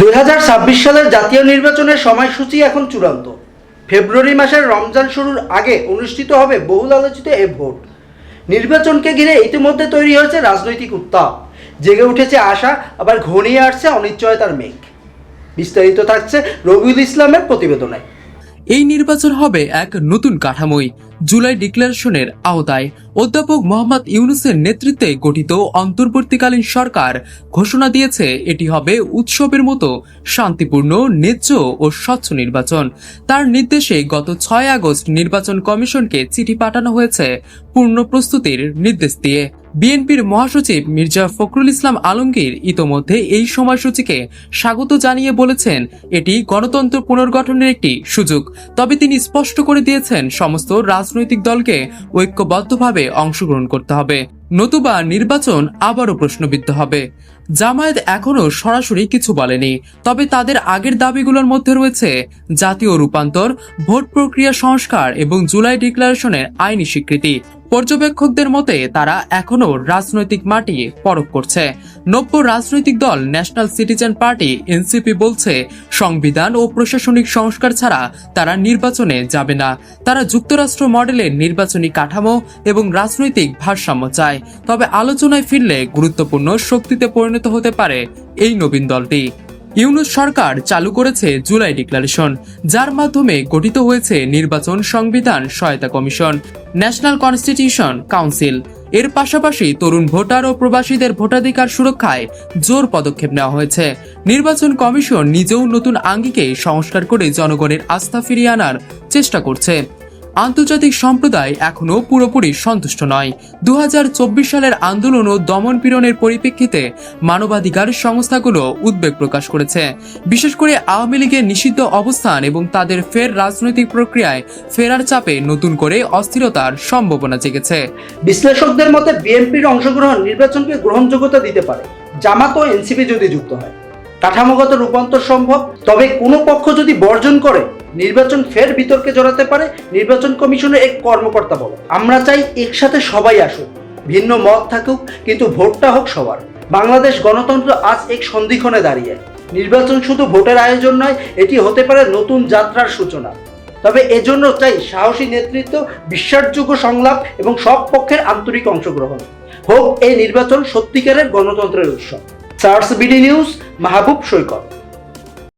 দু হাজার ছাব্বিশ সালের জাতীয় নির্বাচনের সময়সূচি এখন চূড়ান্ত। ফেব্রুয়ারি মাসের রমজান শুরুর আগে অনুষ্ঠিত হবে বহুল আলোচিত এ ভোট। নির্বাচনকে ঘিরে ইতিমধ্যে তৈরি হয়েছে রাজনৈতিক উত্তাপ। জেগে উঠেছে আশা, আবার ঘনিয়ে আসছে অনিশ্চয়তার মেঘ। বিস্তারিত থাকছে রবিউল ইসলামের প্রতিবেদনে। এই নির্বাচন হবে এক নতুন কাঠামোই, জুলাই ডিক্লারেশনের আওতায়। অধ্যাপক মোহাম্মদ ইউনুসের নেতৃত্বে গঠিত অন্তর্বর্তীকালীন সরকার ঘোষণা দিয়েছে, এটি হবে উৎসবের মতো শান্তিপূর্ণ, ন্যায্য ও স্বচ্ছ নির্বাচন। তার নির্দেশে গত ছয় আগস্ট নির্বাচন কমিশনকে চিঠি পাঠানো হয়েছে পূর্ণ প্রস্তুতির নির্দেশ দিয়ে। বিএনপির মহাসচিব মির্জা ফখরুল ইসলাম আলমগীর ইতোমধ্যে এই সময়সূচিকে স্বাগত জানিয়ে বলেছেন, এটি গণতন্ত্র পুনর্গঠনের একটি সুযোগ। তবে তিনি স্পষ্ট করে দিয়েছেন, সমস্ত রাজনৈতিক দলকে ঐক্যবদ্ধভাবে অংশগ্রহণ করতে হবে। নতুবা নির্বাচন আবারও প্রশ্নবিদ্ধ হবে। জামায়াত এখনও সরাসরি কিছু বলেনি, তবে তাদের আগের দাবিগুলোর মধ্যে রয়েছে জাতীয় রূপান্তর, ভোট প্রক্রিয়া সংস্কার এবং জুলাই ডিক্লারেশনের আইনি স্বীকৃতি। পর্যবেক্ষকদের মতে তারা এখনও রাজনৈতিক মাটি পরখ করছে। নব্য রাজনৈতিক দল ন্যাশনাল সিটিজেন পার্টি এনসিপি বলছে, সংবিধান ও প্রশাসনিক সংস্কার ছাড়া তারা নির্বাচনে যাবে না। তারা যুক্তরাষ্ট্র মডেলের নির্বাচনী কাঠামো এবং রাজনৈতিক ভারসাম্য চায়। তবে আলোচনায় ফিরলে গুরুত্বপূর্ণ শক্তিতে পরিণত হতে পারে এই নবীন দলটি। ইউনুস সরকার চালু করেছে জুলাই ডিক্লারেশন, যার মাধ্যমে গঠিত হয়েছে নির্বাচন সংবিধান সহায়তা কমিশন, ন্যাশনাল কনস্টিটিউশন কাউন্সিল। এর পাশাপাশি তরুণ ভোটার ও প্রবাসীদের ভোটাধিকার সুরক্ষায় জোর পদক্ষেপ নেওয়া হয়েছে। নির্বাচন কমিশন নিজেও নতুন আঙ্গিকে সংস্কার করে জনগণের আস্থা ফিরিয়ে আনার চেষ্টা করছে। আন্তর্জাতিক সম্প্রদায় এখনও পুরোপুরি সন্তুষ্ট নয়। দু সালের আন্দোলন ও দমন পীড়নের পরিপ্রেক্ষিতে মানবাধিকার সংস্থাগুলো উদ্বেগ প্রকাশ করেছে। বিশেষ করে আওয়ামী লীগের নিষিদ্ধ অবস্থান এবং তাদের ফের রাজনৈতিক প্রক্রিয়ায় ফেরার চাপে নতুন করে অস্থিরতার সম্ভাবনা জেগেছে। বিশ্লেষকদের মতে, বিএনপির অংশগ্রহণ নির্বাচনকে গ্রহণযোগ্যতা দিতে পারে। জামাত ও এনসিপি যদি যুক্ত হয়, কাঠামোগত রূপান্তর সম্ভব, তবে কোনো পক্ষ যদি বর্জন করে নির্বাচন ফের বিতর্কে জড়াতে পারে, নির্বাচন কমিশনের এক কর্মকর্তা বলে আমরা চাই একসাথে সবাই আসুক, ভিন্ন মত থাকুক, কিন্তু ভোটটা হোক সবার। বাংলাদেশ গণতন্ত্র আজ এক সন্ধিক্ষণে দাঁড়িয়ে। নির্বাচন শুধু ভোটের আয়োজন নয়, এটি হতে পারে নতুন যাত্রার সূচনা। তবে এজন্য চাই সাহসী নেতৃত্ব, বিশ্বাসযোগ্য সংলাপ এবং সব পক্ষের আন্তরিক অংশগ্রহণ। হোক এই নির্বাচন সত্যিকারের গণতন্ত্রের উৎসব। সার্স বিডি নিউজ, মাহবুব সৈকত।